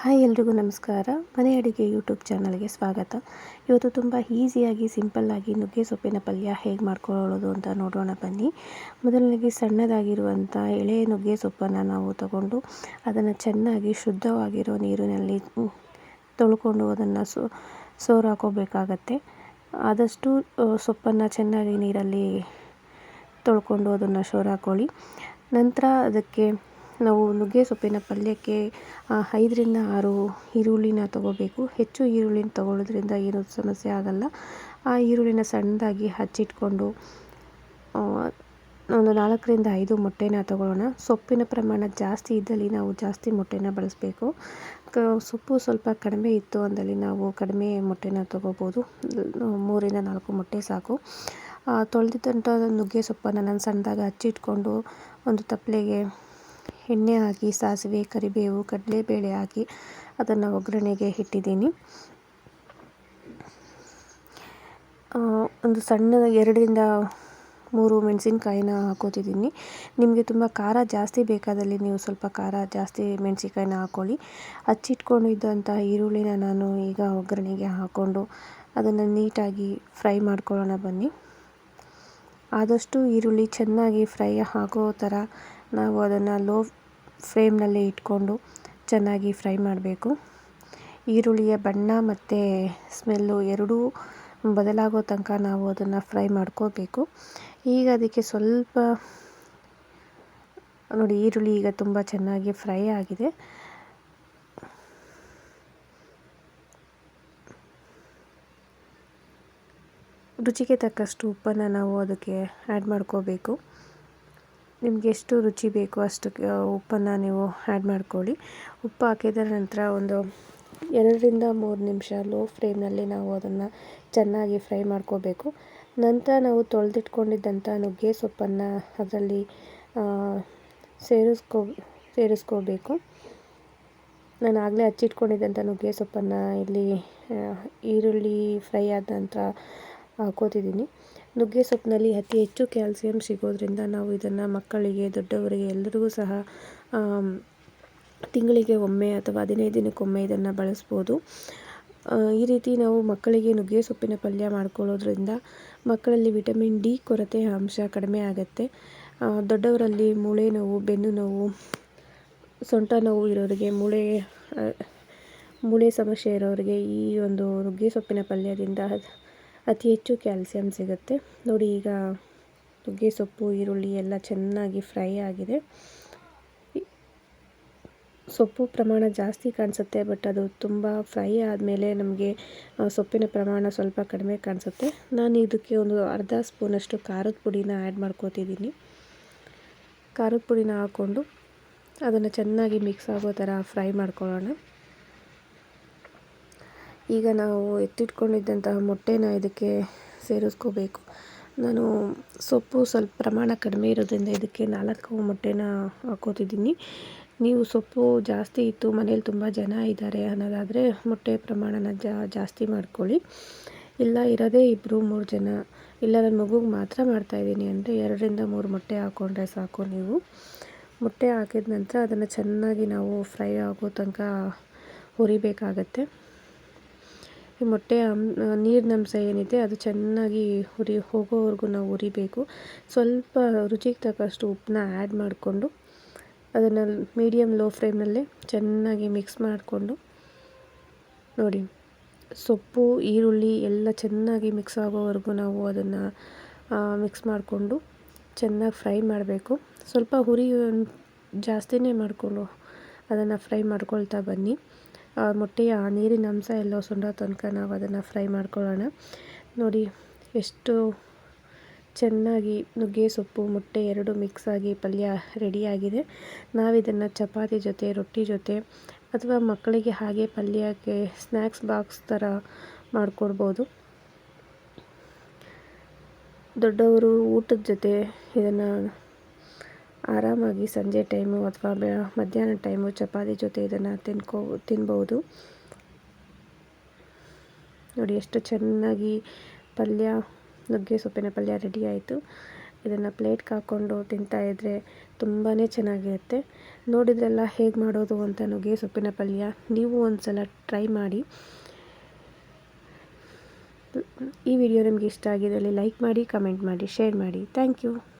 Hi ಎಲ್ರಿಗೂ ನಮಸ್ಕಾರ. ಮನೆ ಅಡುಗೆ ಯೂಟ್ಯೂಬ್ ಚಾನಲ್ಗೆ ಸ್ವಾಗತ. ಇವತ್ತು ತುಂಬ ಈಸಿಯಾಗಿ, ಸಿಂಪಲ್ಲಾಗಿ ನುಗ್ಗೆ ಸೊಪ್ಪಿನ ಪಲ್ಯ ಹೇಗೆ ಮಾಡ್ಕೊಳ್ಳೋದು ಅಂತ ನೋಡೋಣ ಬನ್ನಿ. ಮೊದಲನೇಗೆ ಸಣ್ಣದಾಗಿರುವಂಥ ಎಳೆ ನುಗ್ಗೆ ಸೊಪ್ಪನ್ನು ನಾವು ತಗೊಂಡು ಅದನ್ನು ಚೆನ್ನಾಗಿ ಶುದ್ಧವಾಗಿರೋ ನೀರಿನಲ್ಲಿ ತೊಳ್ಕೊಂಡು ಅದನ್ನು ಸೋ ಸೋರು ಹಾಕೋಬೇಕಾಗತ್ತೆ ಆದಷ್ಟು ಸೊಪ್ಪನ್ನು ಚೆನ್ನಾಗಿ ನೀರಲ್ಲಿ ತೊಳ್ಕೊಂಡು ಅದನ್ನು ಸೋರು ಹಾಕ್ಕೊಳ್ಳಿ ನಂತರ ಅದಕ್ಕೆ ನಾವು ನುಗ್ಗೆ ಸೊಪ್ಪಿನ ಪಲ್ಯಕ್ಕೆ ಐದರಿಂದ ಆರು ಈರುಳ್ಳಿನ ತಗೋಬೇಕು. ಹೆಚ್ಚು ಈರುಳ್ಳಿನ ತಗೊಳ್ಳೋದ್ರಿಂದ ಏನೂ ಸಮಸ್ಯೆ ಆಗೋಲ್ಲ. ಆ ಈರುಳ್ಳಿನ ಸಣ್ಣದಾಗಿ ಹೆಚ್ಚಿಟ್ಕೊಂಡು ಒಂದು ನಾಲ್ಕರಿಂದ ಐದು ಮೊಟ್ಟೆನ ತಗೊಳ್ಳೋಣ. ಸೊಪ್ಪಿನ ಪ್ರಮಾಣ ಜಾಸ್ತಿ ಇದ್ದಲ್ಲಿ ನಾವು ಜಾಸ್ತಿ ಮೊಟ್ಟೆನ ಬಳಸಬೇಕು. ಕ, ಸೊಪ್ಪು ಸ್ವಲ್ಪ ಕಡಿಮೆ ಇತ್ತು ಅಂದಲ್ಲಿ ನಾವು ಕಡಿಮೆ ಮೊಟ್ಟೆನ ತಗೋಬೋದು. ಮೂರಿಂದ ನಾಲ್ಕು ಮೊಟ್ಟೆ ಸಾಕು. ತೊಳೆದಿದ್ದಂಥ ನುಗ್ಗೆ ಸೊಪ್ಪನ್ನು ನಾನು ಸಣ್ಣದಾಗಿ ಹಚ್ಚಿಟ್ಕೊಂಡು ಒಂದು ತಪ್ಪಲೆಗೆ ಎಣ್ಣೆ ಹಾಕಿ, ಸಾಸಿವೆ, ಕರಿಬೇವು, ಕಡಲೆಬೇಳೆ ಹಾಕಿ ಅದನ್ನು ಒಗ್ಗರಣೆಗೆ ಇಟ್ಟಿದ್ದೀನಿ. ಒಂದು ಸಣ್ಣ ಎರಡರಿಂದ ಮೂರು ಮೆಣಸಿನ್ಕಾಯಿನ ಹಾಕೋತಿದ್ದೀನಿ. ನಿಮಗೆ ತುಂಬ ಖಾರ ಜಾಸ್ತಿ ಬೇಕಾದಲ್ಲಿ ನೀವು ಸ್ವಲ್ಪ ಖಾರ ಜಾಸ್ತಿ ಮೆಣಸಿನ್ಕಾಯಿನ ಹಾಕ್ಕೊಳ್ಳಿ ಹಚ್ಚಿಟ್ಕೊಂಡಿದ್ದಂಥ ಈರುಳ್ಳಿನ ನಾನು ಈಗ ಒಗ್ಗರಣೆಗೆ ಹಾಕ್ಕೊಂಡು ಅದನ್ನು ನೀಟಾಗಿ ಫ್ರೈ ಮಾಡ್ಕೊಳ್ಳೋಣ ಬನ್ನಿ. ಆದಷ್ಟು ಈರುಳ್ಳಿ ಚೆನ್ನಾಗಿ ಫ್ರೈ ಆಗೋ ಥರ ನಾವು ಅದನ್ನು ಲೋ ಫ್ಲೇಮ್ನಲ್ಲಿ ಇಟ್ಕೊಂಡು ಚೆನ್ನಾಗಿ ಫ್ರೈ ಮಾಡಬೇಕು. ಈರುಳ್ಳಿಯ ಬಣ್ಣ ಮತ್ತು ಸ್ಮೆಲ್ಲು ಎರಡೂ ಬದಲಾಗೋ ತನಕ ನಾವು ಅದನ್ನು ಫ್ರೈ ಮಾಡ್ಕೋಬೇಕು. ಈಗ ಅದಕ್ಕೆ ಸ್ವಲ್ಪ ನೋಡಿ, ಈರುಳ್ಳಿ ಈಗ ತುಂಬ ಚೆನ್ನಾಗಿ ಫ್ರೈ ಆಗಿದೆ. ರುಚಿಗೆ ತಕ್ಕಷ್ಟು ಉಪ್ಪನ್ನು ನಾವು ಅದಕ್ಕೆ ಆ್ಯಡ್ ಮಾಡ್ಕೋಬೇಕು. ನಿಮಗೆ ಎಷ್ಟು ರುಚಿ ಬೇಕು ಅಷ್ಟು ಉಪ್ಪನ್ನು ನೀವು ಆ್ಯಡ್ ಮಾಡ್ಕೊಳ್ಳಿ. ಉಪ್ಪು ಹಾಕಿದ ನಂತರ ಒಂದು ಎರಡರಿಂದ ಮೂರು ನಿಮಿಷ ಲೋ ಫ್ಲೇಮ್ನಲ್ಲಿ ನಾವು ಅದನ್ನು ಚೆನ್ನಾಗಿ ಫ್ರೈ ಮಾಡ್ಕೋಬೇಕು. ನಂತರ ನಾವು ತೊಳೆದಿಟ್ಕೊಂಡಿದ್ದಂಥ ನುಗ್ಗೆ ಸೊಪ್ಪನ್ನು ಅದರಲ್ಲಿ ಸೇರಿಸ್ಕೊ, ಸೇರಿಸ್ಕೋಬೇಕು. ನಾನು ಆಗಲೇ ಹಚ್ಚಿಟ್ಕೊಂಡಿದ್ದಂಥ ನುಗ್ಗೆ ಸೊಪ್ಪನ್ನು ಇಲ್ಲಿ ಈರುಳ್ಳಿ ಫ್ರೈ ಆದ ನಂತರ ಹಾಕೋತಿದ್ದೀನಿ. ನುಗ್ಗೆ ಸೊಪ್ಪಿನಲ್ಲಿ ಅತಿ ಹೆಚ್ಚು ಕ್ಯಾಲ್ಸಿಯಂ ಸಿಗೋದ್ರಿಂದ ನಾವು ಇದನ್ನು ಮಕ್ಕಳಿಗೆ, ದೊಡ್ಡವರಿಗೆ ಎಲ್ಲರಿಗೂ ಸಹ ತಿಂಗಳಿಗೆ ಒಮ್ಮೆ ಅಥವಾ ಹದಿನೈದು ದಿನಕ್ಕೊಮ್ಮೆ ಇದನ್ನು ಬಳಸ್ಬೋದು. ಈ ರೀತಿ ನಾವು ಮಕ್ಕಳಿಗೆ ನುಗ್ಗೆ ಸೊಪ್ಪಿನ ಪಲ್ಯ ಮಾಡ್ಕೊಳ್ಳೋದ್ರಿಂದ ಮಕ್ಕಳಲ್ಲಿ ವಿಟಮಿನ್ ಡಿ ಕೊರತೆ ಅಂಶ ಕಡಿಮೆ ಆಗುತ್ತೆ. ದೊಡ್ಡವರಲ್ಲಿ ಮೂಳೆ ನೋವು, ಬೆನ್ನು ನೋವು, ಸೊಂಟ ನೋವು ಇರೋರಿಗೆ ಮೂಳೆ ಮೂಳೆ ಸಮಸ್ಯೆ ಇರೋರಿಗೆ ಈ ಒಂದು ನುಗ್ಗೆ ಸೊಪ್ಪಿನ ಪಲ್ಯದಿಂದ ಅತಿ ಹೆಚ್ಚು ಕ್ಯಾಲ್ಸಿಯಂ ಸಿಗುತ್ತೆ. ನೋಡಿ, ಈಗ ನುಗ್ಗೆ ಸೊಪ್ಪು, ಈರುಳ್ಳಿ ಎಲ್ಲ ಚೆನ್ನಾಗಿ ಫ್ರೈ ಆಗಿದೆ. ಸೊಪ್ಪು ಪ್ರಮಾಣ ಜಾಸ್ತಿ ಕಾಣಿಸುತ್ತೆ, ಬಟ್ ಅದು ತುಂಬ ಫ್ರೈ ಆದಮೇಲೆ ನಮಗೆ ಸೊಪ್ಪಿನ ಪ್ರಮಾಣ ಸ್ವಲ್ಪ ಕಡಿಮೆ ಕಾಣಿಸುತ್ತೆ. ನಾನು ಇದಕ್ಕೆ ಒಂದು ಅರ್ಧ ಸ್ಪೂನಷ್ಟು ಖಾರದ ಪುಡಿನ ಆ್ಯಡ್ ಮಾಡ್ಕೋತಿದ್ದೀನಿ. ಖಾರದ ಪುಡಿನ ಹಾಕ್ಕೊಂಡು ಅದನ್ನು ಚೆನ್ನಾಗಿ ಮಿಕ್ಸ್ ಆಗೋ ಥರ ಫ್ರೈ ಮಾಡ್ಕೊಳ್ಳೋಣ. ಈಗ ನಾವು ಎತ್ತಿಟ್ಕೊಂಡಿದ್ದಂತಹ ಮೊಟ್ಟೆನ ಇದಕ್ಕೆ ಸೇರಿಸ್ಕೋಬೇಕು. ನಾನು ಸೊಪ್ಪು ಸ್ವಲ್ಪ ಪ್ರಮಾಣ ಕಡಿಮೆ ಇರೋದ್ರಿಂದ ಇದಕ್ಕೆ ನಾಲ್ಕು ಮೊಟ್ಟೆನ ಹಾಕೋತಿದ್ದೀನಿ. ನೀವು ಸೊಪ್ಪು ಜಾಸ್ತಿ ಇತ್ತು, ಮನೇಲಿ ತುಂಬ ಜನ ಇದ್ದಾರೆ ಅನ್ನೋದಾದರೆ ಮೊಟ್ಟೆ ಪ್ರಮಾಣನ ಜಾಸ್ತಿ ಮಾಡ್ಕೊಳ್ಳಿ. ಇಲ್ಲ, ಇರೋದೇ ಇಬ್ಬರು ಮೂರು ಜನ, ಇಲ್ಲ ನನ್ನ ಮಗುಗೆ ಮಾತ್ರ ಮಾಡ್ತಾಯಿದ್ದೀನಿ ಅಂದರೆ ಎರಡರಿಂದ ಮೂರು ಮೊಟ್ಟೆ ಹಾಕ್ಕೊಂಡ್ರೆ ಸಾಕು ನೀವು. ಮೊಟ್ಟೆ ಹಾಕಿದ ನಂತರ ಅದನ್ನು ಚೆನ್ನಾಗಿ ನಾವು ಫ್ರೈ ಆಗೋ ತನಕ ಹುರಿಬೇಕಾಗತ್ತೆ. ಈ ಮೊಟ್ಟೆ ನೀರಿನ ಅಂಶ ಏನಿದೆ ಅದು ಚೆನ್ನಾಗಿ ಹುರಿ ಹೋಗೋವರೆಗೂ ನಾವು ಹುರಿಬೇಕು ಸ್ವಲ್ಪ ರುಚಿಗೆ ತಕ್ಕಷ್ಟು ಉಪ್ಪನ್ನ ಆ್ಯಡ್ ಮಾಡಿಕೊಂಡು ಅದನ್ನು ಮೀಡಿಯಮ್ ಲೋ ಫ್ಲೇಮ್ನಲ್ಲೇ ಚೆನ್ನಾಗಿ ಮಿಕ್ಸ್ ಮಾಡಿಕೊಂಡು ನೋಡಿ. ಸೊಪ್ಪು, ಈರುಳ್ಳಿ ಎಲ್ಲ ಚೆನ್ನಾಗಿ ಮಿಕ್ಸ್ ಆಗೋವರೆಗೂ ನಾವು ಅದನ್ನು ಮಿಕ್ಸ್ ಮಾಡಿಕೊಂಡು ಚೆನ್ನಾಗಿ ಫ್ರೈ ಮಾಡಬೇಕು. ಸ್ವಲ್ಪ ಹುರಿ ಜಾಸ್ತಿನೇ ಮಾಡಿಕೊಂಡು ಅದನ್ನು ಫ್ರೈ ಮಾಡ್ಕೊಳ್ತಾ ಬನ್ನಿ. ಮೊಟ್ಟೆಯ ನೀರಿನ ಅಂಶ ಎಲ್ಲ ಸುಂಡೋ ತನಕ ನಾವು ಅದನ್ನು ಫ್ರೈ ಮಾಡ್ಕೊಳ್ಳೋಣ. ನೋಡಿ, ಎಷ್ಟು ಚೆನ್ನಾಗಿ ನುಗ್ಗೆ, ಸೊಪ್ಪು, ಮೊಟ್ಟೆ ಎರಡು ಮಿಕ್ಸ್ ಆಗಿ ಪಲ್ಯ ರೆಡಿಯಾಗಿದೆ ನಾವಿದನ್ನು ಚಪಾತಿ ಜೊತೆ, ರೊಟ್ಟಿ ಜೊತೆ ಅಥವಾ ಮಕ್ಕಳಿಗೆ ಹಾಗೆ ಪಲ್ಯಕ್ಕೆ ಸ್ನ್ಯಾಕ್ಸ್ ಬಾಕ್ಸ್ ಥರ ಮಾಡಿಕೊಡ್ಬೋದು. ದೊಡ್ಡವರು ಊಟದ ಜೊತೆ ಇದನ್ನು ಆರಾಮಾಗಿ ಸಂಜೆ ಟೈಮು ಅಥವಾ ಮಧ್ಯಾಹ್ನ ಟೈಮು ಚಪಾತಿ ಜೊತೆ ಇದನ್ನು ತಿನ್ಕೋ, ತಿನ್ಬೋದು. ನೋಡಿ ಎಷ್ಟು ಚೆನ್ನಾಗಿ ಪಲ್ಯ, ನುಗ್ಗೆ ಸೊಪ್ಪಿನ ಪಲ್ಯ ರೆಡಿ ಆಯಿತು. ಇದನ್ನು ಪ್ಲೇಟ್ಗೆ ಹಾಕ್ಕೊಂಡು ತಿಂತಾಯಿದ್ರೆ ತುಂಬಾ ಚೆನ್ನಾಗಿರುತ್ತೆ. ನೋಡಿದ್ರೆಲ್ಲ ಹೇಗೆ ಮಾಡೋದು ಅಂತ ನುಗ್ಗೆ ಸೊಪ್ಪಿನ ಪಲ್ಯ ನೀವು ಒಂದು ಸಲ ಟ್ರೈ ಮಾಡಿ. ಈ ವಿಡಿಯೋ ನಿಮಗೆ ಇಷ್ಟ ಆಗಿದ್ದಲ್ಲಿ ಲೈಕ್ ಮಾಡಿ ಕಮೆಂಟ್ ಮಾಡಿ ಶೇರ್ ಮಾಡಿ. Thank you